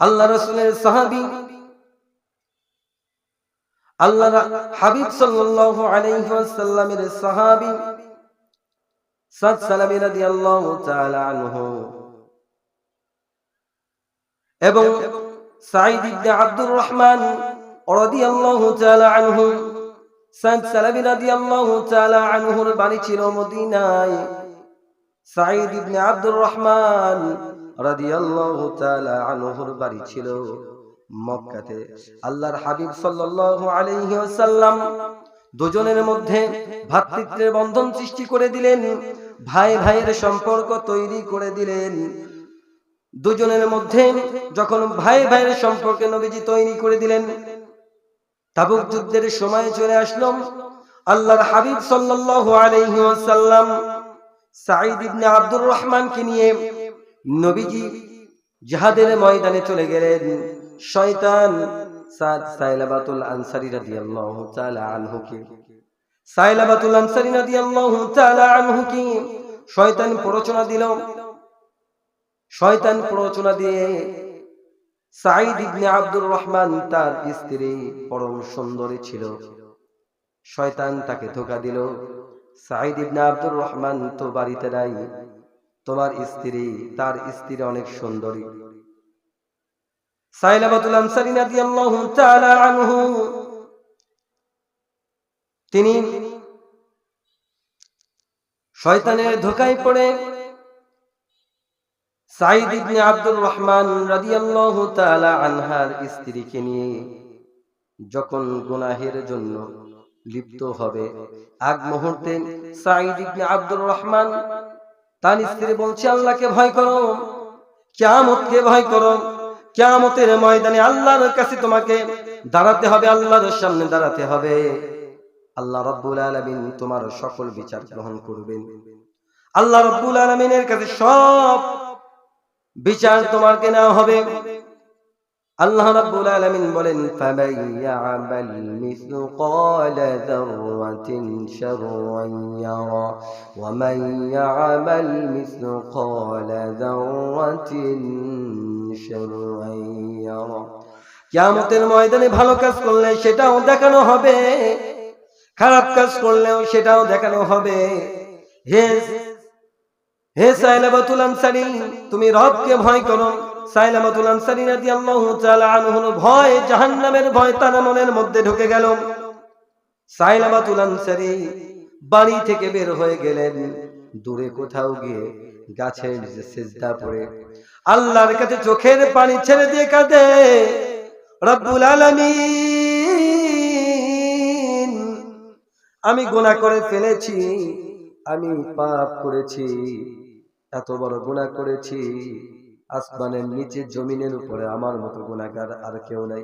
আল্লাহ রসুলের সাহাবি। আল্লাহ হাবিব সাল্লাল্লাহু সাহাবী। রহমান রাদিয়াল্লাহু তাআলা আনহু। সাদ সালামি রাদিয়াল্লাহু তাআলা আনহুর বাড়ি ছিল মদিনায়। সাঈদ ইবনে আব্দুর রহমান বাড়ি ছিল মক্কাতে। আল্লাহর হাবিব দুজনের মধ্যে ভ্রাতৃত্বের বন্ধন সৃষ্টি করে দিলেন, ভাই ভাইয়ের সম্পর্ক তৈরি করে দিলেন। দুজনের মধ্যে যখন ভাই ভাইয়ের সম্পর্কে নবীজি তৈরি করে দিলেন, তাবুক যুদ্ধের সময় চলে আসলো। আল্লাহর হাবিব সাল্লাল্লাহু আলাইহি ওয়াসাল্লাম সাঈদ ইবনে আব্দুর রহমানকে নিয়ে নবীজি জিহাদের ময়দানে চলে গেলেন। শয়তান সাদ সাইলাবাতুল রাদিয়াল্লাহু তাআলা আনহুকে, সাইলাবাতুল রাদিয়াল্লাহু তাআলা আনহুকে শয়তান প্ররোচনা দিল। শয়তান প্ররোচনা দিয়ে সাঈদ ইবনে আব্দুর রহমান তার স্ত্রী পরম সুন্দরী ছিল। শয়তান তাকে ধোকা দিল। সাঈদ ইবনে আব্দুর রহমান তো বাড়িতে নাই। তোমার স্ত্রী, তার স্ত্রী অনেক সুন্দরী। সাইলাবাতুল আনসারী রাদিয়াল্লাহু তাআলা আনহু, তিনি শয়তানের ধোকায় পড়ে সাইদ ইবনে আব্দুর রহমান রাদিয়াল্লাহু তাআলা আনহার স্ত্রীকে নিয়ে যখন গুনাহের জন্য লিপ্ত হবে, আগ মুহূর্তে সাইদ ইবনে আব্দুর রহমান তার স্ত্রী বলছে, আল্লাহকে ভয় করো। কিয়ামতকে ভয় করো। কেমতের ময়দানে আল্লাহর কাছে তোমাকে দাঁড়াতে হবে, আল্লাহর সামনে দাঁড়াতে হবে। আল্লাহ রব্বুল আলমিন তোমার সকল বিচার গ্রহণ করবেন। আল্লাহ রব্বুল আলমিনের কাছে সব বিচার তোমাকে নেওয়া হবে। আল্লাহ রাব্বুল আলামিন বলেন, ফামান ইয়ামাল মিসকালা যাররাতিন শাররান ইয়ারা, ওয়া মান ইয়ামাল মিসকালা যাররাতিন শাররান ইয়ারা। কিয়ামতের ময়দানে ভালো কাজ করলে সেটাও দেখানো হবে, খারাপ কাজ করলেও সেটাও দেখানো হবে। হে হে সাইলাবাতুল আনসারী তুমি রবকে ভয় করো। সাইলাবাতুল আনসারী রাদিয়াল্লাহু তাআলা আনহুর ভয় জাহান্নামের ভয় তার মনের মধ্যে ঢুকে গেল। সাইলাবাতুল আনসারী বাড়ি থেকে বের হয়ে গেলেন। দূরে কোথাও গিয়ে গাছের সেজদা পড়ে। আল্লাহর কাছে চোখের পানি ছেড়ে দিয়ে কাঁদে। রব্বুল আলামিন, আমি গুনাহ করে ফেলেছি, আমি পাপ করেছি, এত বড় গুনাহ করেছি। আসমানের নিচে জমিনের উপরে আমার মতো গুনাহগার আর কেউ নাই।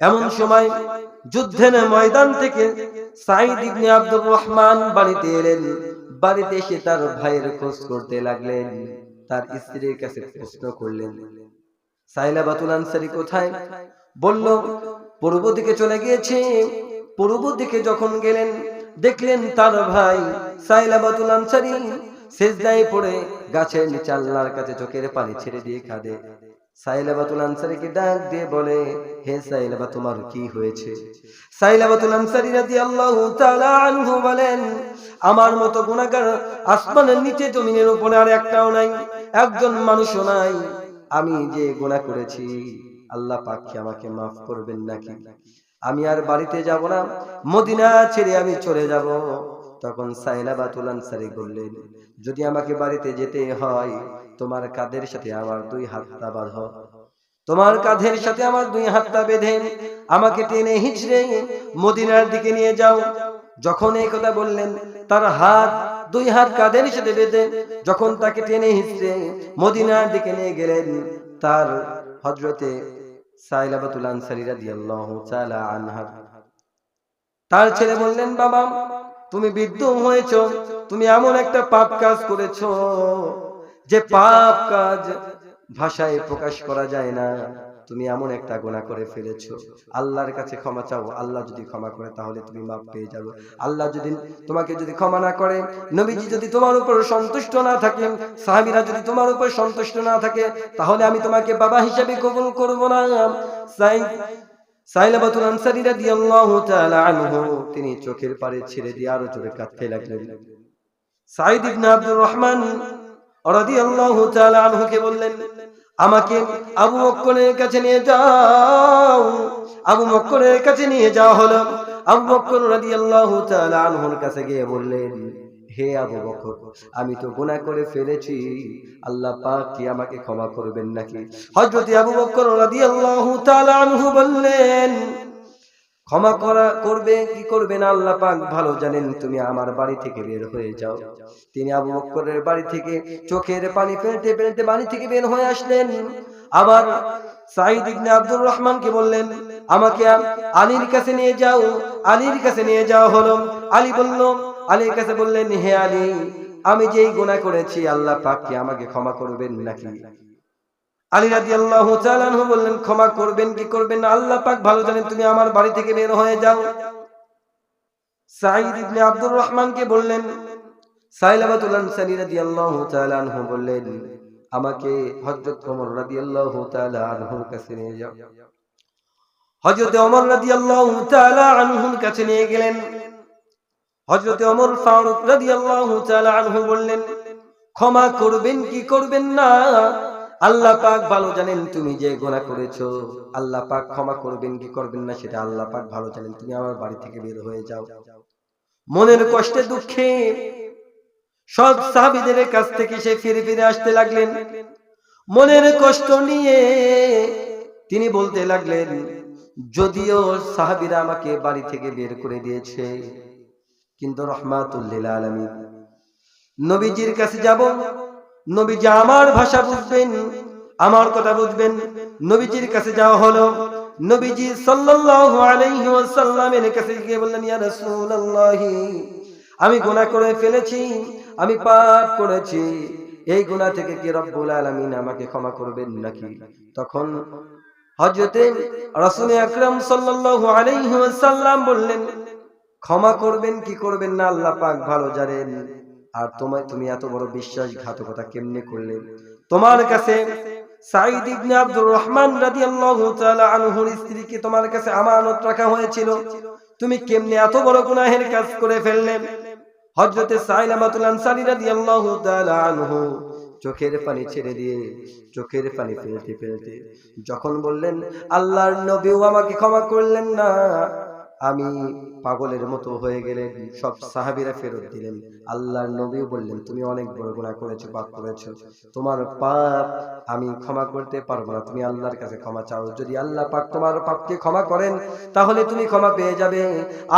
এমন সময় ময়দান থেকে বাড়িতে এলেন। বাড়িতে এসে তার ভাইয়ের খোঁজ করতে লাগলেন। তার স্ত্রীর কাছে প্রশ্ন করলেন সাইলা বাতুল আনসারি কোথায়? বলল, পূর্ব দিকে চলে গিয়েছে। পূর্ব দিকে যখন গেলেন, দেখলেন তার ভাই সাইলা বাতুল আনসারি সেজদায় পড়ে গাছের নিচে আল্লাহর কাছে চোখের পানি ছেড়ে দিয়ে কাঁদে। বলেন, আমার মতো গুনাহগার আসমানের নিচে জমিনের উপরে আর একটাও নাই, একজন মানুষও নাই। আমি যে গুনাহ করেছি, আল্লাহ কি আমাকে মাফ করবেন নাকি? আমি আর বাড়িতে যাব না, মদিনা ছেড়ে আমি চলে যাব। তখন সাইলাবাতুল আনসারী বললেন, যদি আমাকে বাড়িতে যেতে হয়, তোমার কাদের সাথে আমার দুই হাতটা বাঁধ। তোমার কাঁধের সাথে আমার দুই হাতটা বেঁধে আমাকে টেনে হিচড়ে মদিনার দিকে নিয়ে যাও। যখন এই কথা বললেন, তার হাত দুই হাত কাঁধের সাথে বেঁধে যখন তাকে টেনে হিচড়ে মদিনার দিকে নিয়ে গেলেন, তার হজরতে সাইলাবাতুল আনসারী রাদিয়াল্লাহু তার ছেলে বললেন, বাবা, তুমি বিদ্যুৎ হয়েছ, তুমি এমন একটা পাপ কাজ করেছ, যে পাপ কাজ ভাষায় প্রকাশ করা যায় না। তুমি এমন একটা গোনা করে ফেলেছো। আল্লাহর কাছে ক্ষমা চাও। আল্লাহ যদি ক্ষমা করে, তাহলে তুমি মাপ পেয়ে যাবে। আল্লাহ যদি তোমাকে যদি ক্ষমা না করে, নবীজি যদি তোমার উপর সন্তুষ্ট না থাকে সাহাবীরা যদি তোমার উপর সন্তুষ্ট না থাকে, তাহলে আমি তোমাকে বাবা হিসেবে কবুল করব না। সাই সাইলাবাতুল তিনি চোখের পারে ছেড়ে দিয়ে আরও জোরে কাঁদতে লাগলেন। সাইদ ইবনে আব্দুর রহমান রাদিয়াল্লাহু তাআলা আনহুকে বললেন আমাকে আবু মক্কলের কাছে নিয়ে যাও। আবু মক্কলের কাছে নিয়ে যাওয়া হলো। আবু বক্কর রাজি আল্লাহ আনহুর কাছে গিয়ে বললেন, হে আবু বকর আমি তো গুনাহ করে ফেলেছি। আল্লাহ পাক কি আমাকে ক্ষমা করবেন নাকি? হযরত আবু বকর রাদিয়াল্লাহু তাআলা আনহু বললেন ক্ষমা করা করবে, কি করবে না আল্লাহ পাক? ভালো জানেন, তুমি আমার বাড়ি থেকে বের হয়ে যাও। তিনি আবু বক্করের বাড়ি থেকে চোখের পানি ফেলতে ফেলতে বাড়ি থেকে বের হয়ে আসলেন। আবার সাইদ ইবনে আব্দুর রহমানকে বললেন, আমাকে আলীর কাছে নিয়ে যাও। আলীর কাছে নিয়ে যাওয়া হলো। আলী বলল, আলীর কাছে বললেন, হে আলী, আমি যেই গুনাহ করেছি, আল্লাহ পাক কি আমাকে ক্ষমা করবেন নাকি? আলী তাআলা আনহু বললেন, ক্ষমা করবেন, কি করবেন আল্লাহ পাক ভালো জানেন, তুমি আমার বাড়ি থেকে বের হয়ে যাও। ইবনে আব্দুর রহমানকে আমাকে কাছে নিয়ে গেলেন। বললেন, ক্ষমা করবেন, কি করবেন না? আল্লাহ পাক ভালো জানেন তুমি যে গোনা করেছ। আল্লাহ পাক ক্ষমা করবেন, কি করবেন না সেটা আল্লাহ পাক ভালো জানেন। তুমি আমার বাড়ি থেকে বের হয়ে যাও। মনের কষ্টে, দুঃখে সব সাহাবিদের কাছ থেকে সে ফিরে ফিরে আসতে লাগলেন। মনের কষ্ট নিয়ে তিনি বলতে লাগলেন, যদিও সাহাবিরা আমাকে বাড়ি থেকে বের করে দিয়েছে, কিন্তু রহমাতুল্লিল আলমী নবীজির কাছে যাব নবীজি আমার ভাষা বুঝবেন, আমার কথা বুঝবেন। নবীজির কাছে যাওয়া হলো। নবীজি সাল্লাল্লাহু আলাইহি ওয়াসাল্লামের কাছে গিয়ে বললেন, ইয়া রাসূলুল্লাহ, আমি গুনাহ করে ফেলেছি, আমি পাপ করেছি। এই গুনাহ থেকে কি রব্বুল আলামিন আমাকে ক্ষমা করবেন নাকি? তখন হযরতে রাসূল আকরাম সাল্লাল্লাহু আলাইহি ওয়াসাল্লাম বললেন, ক্ষমা করবেন, কি করবেন না? আল্লাহ পাক ভালো জানেন। আর তোমায় তুমি এত বড় বিশ্বাসঘাতকতা কেমনে করলে? তোমার কাছে সাঈদ ইবনে আব্দুর রহমান রাদিয়াল্লাহু তাআলা আনহুর স্ত্রীকে তোমার কাছে আমানত রাখা হয়েছিল। তুমি কেমনে এত বড় গুনাহের কাজ করে ফেললে? হযরতে সাইলামাতুল আনসারী রাদিয়াল্লাহু তাআলা আনহু চোখের পানি ছেড়ে দিয়ে, চোখের পানি ফেলতে ফেলতে যখন বললেন, আল্লাহর নবীও আমাকে ক্ষমা করলেন না। আমি পাগলের মতো হয়ে গেলেন, সব সাহাবিরা ফেরত দিলেন। আল্লাহর নবী বললেন, তুমি অনেক বড় গুনাহ করেছ, পাপ করেছ। তোমার পাপ আমি ক্ষমা করতে পারব না, তুমি আল্লাহর কাছে ক্ষমা চাও। যদি আল্লাহ পাক তোমার পাপকে ক্ষমা করেন, তাহলে তুমি ক্ষমা পেয়ে যাবে।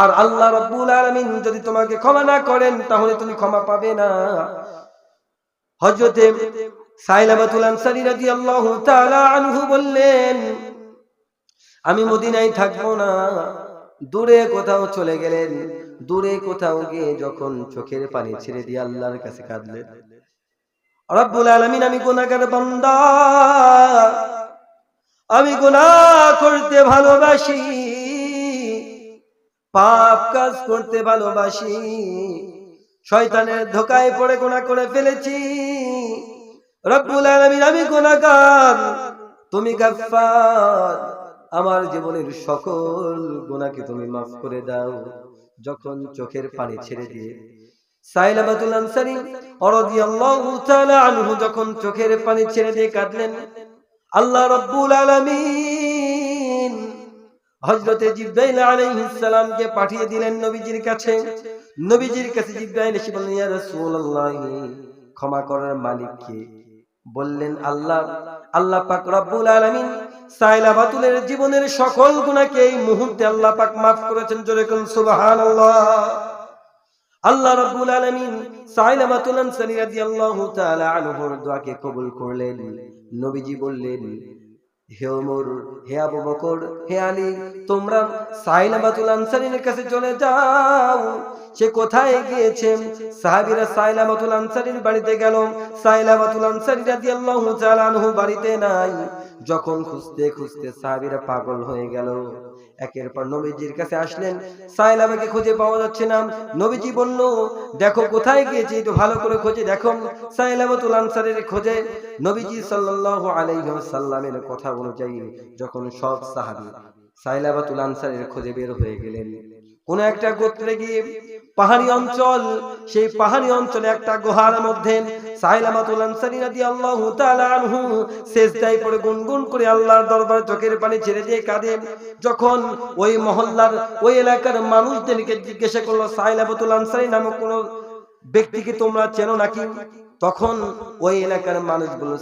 আর আল্লাহ রব্বুল আলামিন যদি তোমাকে ক্ষমা না করেন, তাহলে তুমি ক্ষমা পাবে না। হযরতে সাইলাবাতুল আনসারী রাদিয়াল্লাহু তাআলা আনহু বললেন, আমি মদিনায় থাকব না। দূরে কোথাও চলে গেলেন। দূরে কোথাও গিয়ে যখন চোখের পানি ছেড়ে দিয়ে আল্লাহর কাছে কাঁদলেন। রব্বুল আলামিন, আমি গুনাহগার বান্দা। আমি গুনাহ করতে ভালোবাসি। পাপ কাজ করতে ভালোবাসি। শয়তানের ধোকায় পড়ে গুনাহ করে ফেলেছি। রব্বুল আলামিন, আমি গুনাহগার। তুমি গাফফার। আমার জীবনের সকল গুণাকে তুমি মাফ করে দাও। যখন চোখের পানি ছেড়ে দিয়ে সাইলাবাতুল আনসারী রাদিয়াল্লাহু তাআলা আনহু যখন চোখের পানি ছেড়ে দিয়ে কাঁদলেন, আল্লাহ রাব্বুল আলামিন হযরতে জিবরাইল আলাইহিস সালামকে পাঠিয়ে দিলেন নবীজির কাছে। নবীজির কাছে জিবরাইল এসে বললেন, ইয়া রাসূলুল্লাহ, ক্ষমা করার মালিক কে বললেন আল্লাহ আল্লাহ পাক রব্বুল আলামিন সাইলা বাতুলের জীবনের সকল গুণাকে এই মুহূর্তে আল্লাহ পাক মাফ করেছেন, জোরে কোন সুবহানাল্লাহ। আল্লাহ রাব্বুল আলামিন সাইলা বাতুল আনসারী রাদিয়াল্লাহু তাআলা আনহুর দোয়াকে কবুল করলেন। নবীজি বললেন, হে ওমর, হে আবু বকর, হে আলী, তোমরা সাইলাবাতুল আনসারীর কাছে চলে যাও। সে কোথায় গিয়েছে? সাহাবীরা সাইলাবাতুল আনসারীর বাড়িতে গেল। সাইলাবাতুল আনসারী রাদিয়াল্লাহু তাআলা আনহু বাড়িতে নাই। যখন খুঁজতে খুঁজতে সাহাবিরা পাগল হয়ে গেল। একের পর নবীজির কাছে আসলেন সাইলাবাকে খুঁজে পাওয়া যাচ্ছে না। নবীজি বলল, দেখো, কোথায় গিয়েছে? একটু ভালো করে খোঁজে দেখো। সাইলাবাতুল আনসারের খোঁজে নবীজি সাল্লাল্লাহু আলাইহি ওয়াসাল্লামের কথা অনুযায়ী যখন সব সাহাবী সাইলাবাতুল আনসারের খোঁজে বের হয়ে গেলেন, কোন একটা গোত্রে গিয়ে পাহাড়ি অঞ্চল, সেই পাহাড়ি অঞ্চলে একটা গুহার মধ্যে সাইলামাতুল আনসারী রাদিয়াল্লাহু তাআলা আনহু সেজদায় পড়ে গুনগুন করে আল্লাহর দরবার চোখের পানি ছেড়ে দিয়ে কাঁদে। যখন ওই মহল্লার, ওই এলাকার মানুষদেরকে জিজ্ঞাসা করল, সাইলামাতুল আনসারী নামক কোন ব্যক্তিকে তোমরা চেনো নাকি? তখন ওই এলাকার মানুষগুলো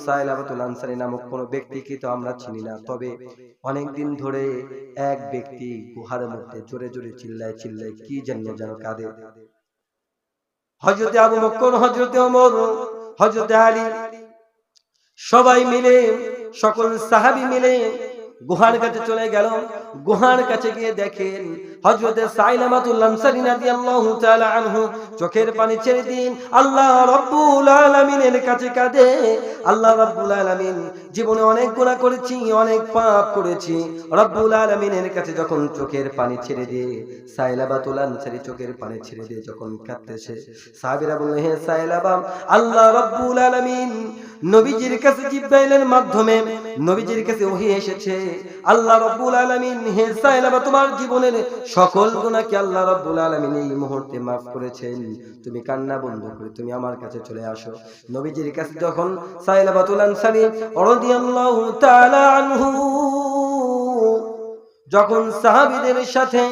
নামক ব্যক্তিকে তো আমরা চিনি না। তবে অনেকদিন ধরে এক ব্যক্তি গুহার মধ্যে জোরে জোরে চিল্লায় চিল্লায় কি যেন কাঁদে। হজরতে আবু হজরতে হজরতে আলী সবাই মিলে, সকল সাহাবি মিলে গুহার কাছে চলে গেল। গুহার কাছে গিয়ে দেখেন হযরতে সাইলামাতুল রাদিয়াল্লাহু তাআলা আনহু চোখের পানি ছেড়ে দিন। আল্লাহ রাব্বুল আলামিনের কাছে কাঁদে। আল্লাহ রাব্বুল আলামিন জীবনে অনেক গুনাহ করেছি, অনেক পাপ করেছি। আলামিনের কাছে যখন চোখের পানি ছেড়ে দিয়ে চোখের পানি ছেড়ে দিয়ে যখন সাহাবীরা বললেন, হে সাইলাবা, আল্লাহ আলামিন নবীজির কাছে জিব্রাইলের মাধ্যমে নবীজির কাছে ওহী এসেছে। আল্লাহ রাব্বুল আলামিন, হে সাইলাবা, তোমার জীবনের সকল গুণাকে আল্লাহ রাব্বুল আলামিন এই মুহূর্তে maaf করেছেন। তুমি কান্না বন্ধ করে তুমি আমার কাছে চলে আসো। নবীজির কাছে যখন সাইলাবাতুল আনসারি রাদিয়াল্লাহু তাআলা আনহু, যখন সাহাবীদের সাথে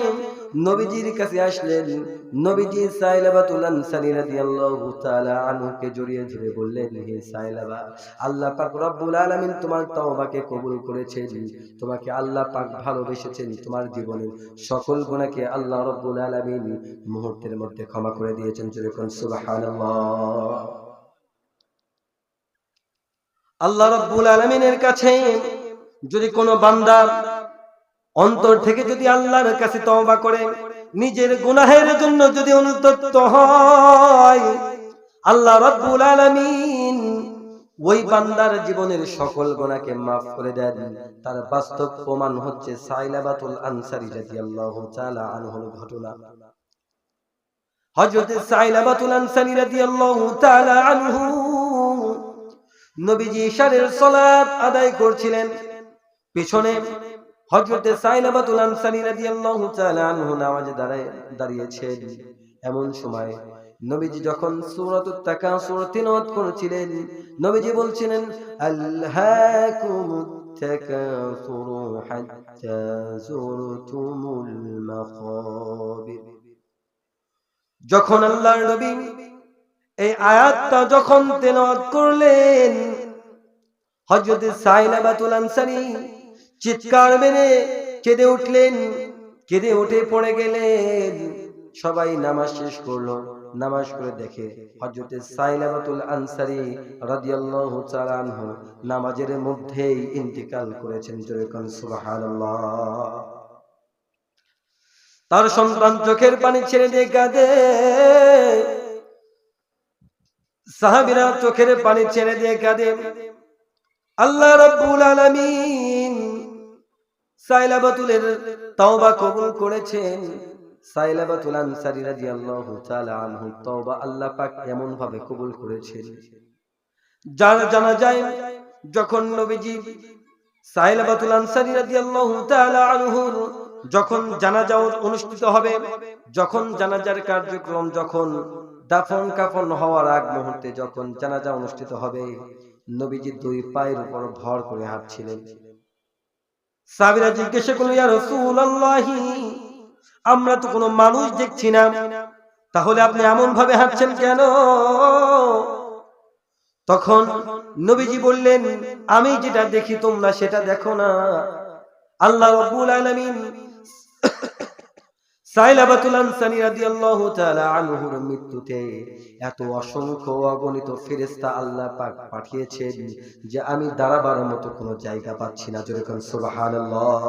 নবীজির কাছে আসলেন। নবীজি সাইলাবাতুল আনসারী রাদিয়াল্লাহু তাআলা আনহুকে জড়িয়ে ধরে বললেন, হে সাইলাবা, আল্লাহ পাক রব্বুল আলামিন তোমার তওবাকে কবুল করেছেন। তোমাকে আল্লাহ পাক ভালোবেসেছেন তোমার জীবনের সকল গুনাহকে আল্লাহ রব্বুল আলামিন মুহূর্তের মধ্যে ক্ষমা করে দিয়েছেন। যেরকম সুবহানাল্লাহ। আল্লাহ রব্বুল আলামিনের কাছে যদি কোনো বান্দা অন্তর থেকে যদি আল্লাহর কাছে তওবা করে, নিজের গুনাহের জন্য যদি অনুতপ্ত হয়, আল্লাহ রাব্বুল আলামিন ওই বান্দার জীবনের সকল গুনাহকে maaf করে দেন। তার বাস্তব প্রমাণ হচ্ছে সাইলাবাতুল আনসারী রাদিয়াল্লাহু তাআলা আনহুর ঘটনা। হযরত সাইলাবাতুল রাদিয়াল্লাহু তাআলা আনহু নবীজি ইশারের সালাত আদায় করছিলেন। পিছনে হযরতে সাইলাবাতুল আনসারী রাদিয়াল্লাহু তাআলা আনহু নামাজে দাঁড়ায়, দাঁড়িয়েছেন। এমন সময় নবীজি যখন সূরাতুত তাকাসুর তিলাওয়াত করছিলেন, নবীজি বলছিলেন আল্লাহাকুমুত তাকাসুরু হাত্তা যুরতুমুল মাকাবির। যখন আল্লাহর নবী এই আয়াতটা যখন তেলাওয়াত করলেন, হযরতে সাইলাবাতুল আনসারী চিৎকার মেরে কেঁদে উঠলেন, কেঁদে উঠে পড়ে গেলেন। সবাই নামাজ শেষ করল। নামাজ করে দেখে হযরতে সাইলাবাতুল আনসারী রাদিয়াল্লাহু তাআলা নামাজের মধ্যেই ইন্তিকাল করেছেন যেরকম সুবহানাল্লাহ। তার সন্তান চোখের পানি ছেড়ে দিয়ে কাঁদে। সাহাবীরা চোখের পানি ছেড়ে দিয়ে কাঁদে। আল্লাহ রাব্বুল আলামিন সাইলাবাতুলের তওবা কবুল করেছেন। সাইলাবাতুল আনসারী রাদিয়াল্লাহু তাআলা আনহু তওবা আল্লাহ পাক এমন ভাবে কবুল করেছেন। জানা জানা যায় যখন নবীজি সাইলাবাতুল আনসারী রাদিয়াল্লাহু তাআলা আনহুর যখন জানাজা অনুষ্ঠিত হবে, যখন জানাজার কার্যক্রম যখন দাফন কাফন হওয়ার আগ মুহূর্তে যখন জানাজা অনুষ্ঠিত হবে, নবীজি দুই পায়ের উপর ভর করে হাঁটছিলেন। সাবিরা জিজ্ঞাসা করল, ইয়া রাসূলুল্লাহি? আমরা তো কোনো মানুষ দেখছি না। তাহলে আপনি এমন ভাবে হাঁটছেন কেন? তখন নবীজি বললেন, আমি যেটা দেখি তোমরা সেটা দেখো না। আল্লাহ রাব্বুল আলামিন মৃত্যুতে এত অসংখ্য অগণিত ফেরেশতা আল্লাহ পাঠিয়েছেন যে আমি দাঁড়াবার মতো কোনো জায়গা পাচ্ছি না। যেরকম সুবহানাল্লাহ।